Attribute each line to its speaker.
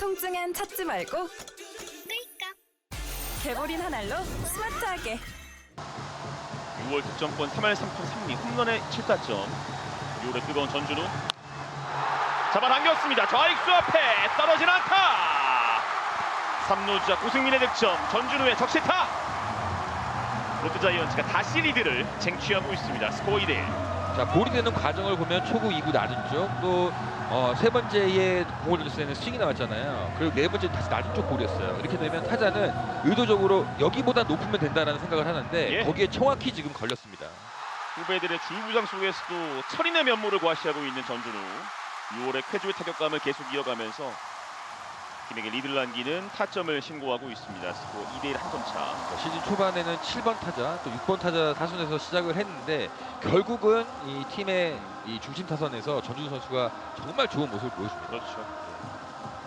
Speaker 1: 통증엔 찾지 말고 개보린 한 알로 스마트하게.
Speaker 2: 6월 득점권 3할 3푼 3리 홈런의 7타점. 6월의 뜨거운 전준우. 잡아당겼습니다. 좌익수 앞에 떨어진 안타. 3루주자 고승민의 득점 전준우의 적시타. 롯데자이언츠가 다시 리드를 쟁취하고 있습니다. 스코어 2대1
Speaker 3: 자 볼이 되는 과정을 보면 초구 2구 낮은 쪽 또 어, 세 번째에 공을 던졌을 때는 스윙이 나왔잖아요. 그리고 네 번째 다시 낮은 쪽 볼이었어요. 이렇게 되면 타자는 의도적으로 여기보다 높으면 된다는 생각을 하는데
Speaker 2: 예.
Speaker 3: 거기에 정확히 지금 걸렸습니다.
Speaker 2: 후배들의 줄부상 속에서도 철인의 면모를 과시하고 있는 전준우 6월의 쾌주의 타격감을 계속 이어가면서 팀에게 리드를 남기는 타점을 신고하고 있습니다 스코어 2대1 한 점 차.
Speaker 3: 시즌 초반에는 7번 타자 또 6번 타자 타순에서 시작을 했는데 결국은 이 팀의 이 중심 타선에서 전준우 선수가 정말 좋은 모습을 보여줍니다.
Speaker 2: 그렇죠.